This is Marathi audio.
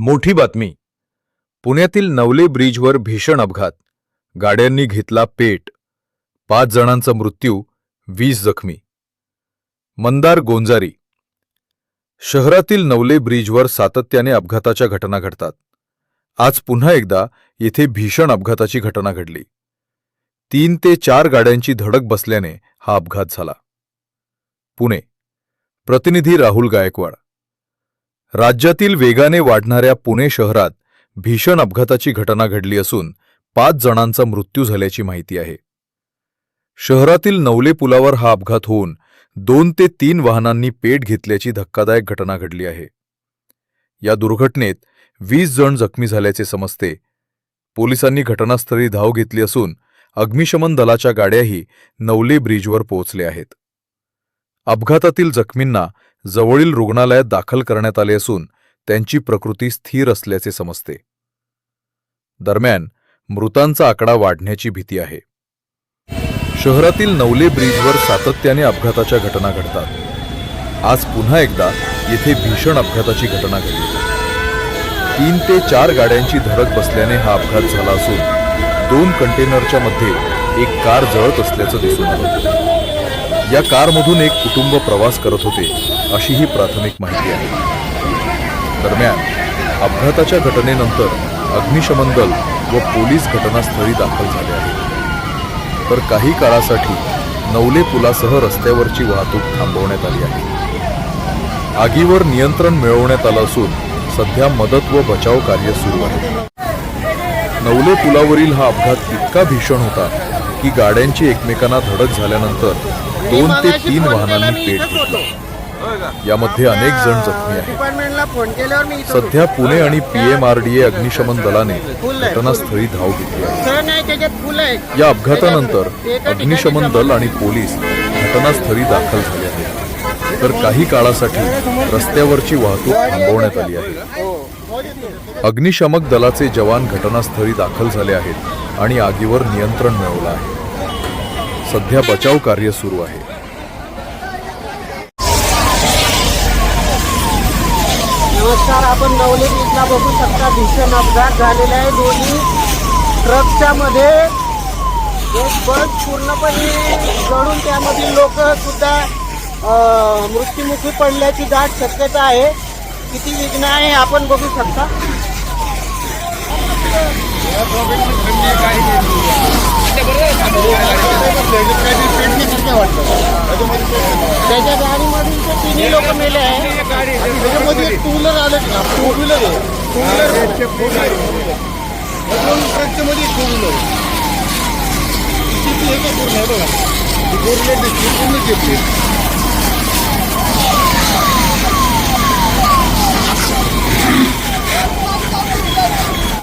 मोठी बातमी. पुण्यातील नवले ब्रिजवर भीषण अपघात. गाड्यांनी घेतला पेट. पाच जणांचा मृत्यू वीस जखमी. मंदार गोंजारी. शहरातील नवले ब्रिजवर सातत्याने अपघाताच्या घटना घडतात. आज पुन्हा एकदा येथे भीषण अपघाताची घटना घडली. तीन ते चार गाड्यांची धडक बसल्याने हा अपघात झाला. पुणे. प्रतिनिधी राहुल गायकवाड. राज्यातील वेगाने वाढणाऱ्या पुणे शहरात भीषण अपघाताची घटना घडली असून पाच जणांचा मृत्यू झाल्याची माहिती आहे. शहरातील नवले पुलावर हा अपघात होऊन दोन ते तीन वाहनांनी पेट घेतल्याची धक्कादायक घटना घडली आहे. या दुर्घटनेत वीस जण जखमी झाल्याचे समजते. पोलिसांनी घटनास्थळी धाव घेतली असून अग्निशमन दलाच्या गाड्याही नवले ब्रिजवर पोहोचल्या आहेत. अपघातातील जखमींना जवळील रुग्णालयात दाखल करण्यात आले असून त्यांची प्रकृती स्थिर असल्याचे समजते. दरम्यान मृतांचा आकडा वाढण्याची भीती आहे. शहरातील नवले ब्रिजवर सातत्याने अपघाताच्या घटना घडतात. आज पुन्हा एकदा येथे भीषण अपघाताची घटना घडली. तीन ते चार गाड्यांची धडक बसल्याने हा अपघात झाला असून दोन कंटेनरच्या मध्ये एक कार जळत असल्याचं दिसून आलं. या कारमधून एक कुटुंब प्रवास करत होते अशी ही प्राथमिक माहिती आहे. दरम्यान अपघाताच्या घटनेनंतर अग्निशमन दल व पोलीस घटनास्थळी दाखल झाले आहेत. तर काही काळासाठी नवले पुलासह रस्त्यावरची वाहतूक थांबवण्यात आली आहे. आगीवर नियंत्रण मिळवण्यात आलं असून सध्या मदत व बचाव कार्य सुरू आहे. नवले पुलावरील हा अपघात इतका भीषण होता की गाड्यांची एकमेकांना धडक झाल्यानंतर दोन ते तीन वाहनांनी पेट घेतली यामध्ये अनेक जण जखमी आहेत. सध्या पुणे आणि पीएमआरडीए अग्निशमन दलाने घटनास्थळी धाव घेतली आहे. या अपघातानंतर अग्निशमन दल आणि पोलीस घटनास्थळी दाखल झाले आहेत. तर काही काळासाठी रस्त्यावरची वाहतूक थांबवण्यात आली आहे. अग्निशमक दलाचे जवान घटनास्थळी दाखल झाले आहेत आणि आगीवर नियंत्रण मिळवलं आहे. सध्या बचाव कार्य सुरू आहे. नमस्कार आपण नवले बीचला बघू शकता. भीषण अपघात झालेला आहे. दोन्ही ट्रकच्या मध्ये एक बस पूर्णपणे जळून त्यामधील लोक सुद्धा मृत्युमुखी पडल्याची दाट शक्यता आहे. किती विघ्न आहे आपण बघू शकता. त्याच्या गाडीमधून ते तिन्ही लोक मेले आहे. त्याच्यामध्ये टू व्हीलर आले टू व्हीलर आहे. टू व्हीलर दोन ट्रकच्या मध्ये टू व्हीलर पूर्ण आहे बघा. दिसते पूर्ण घेतली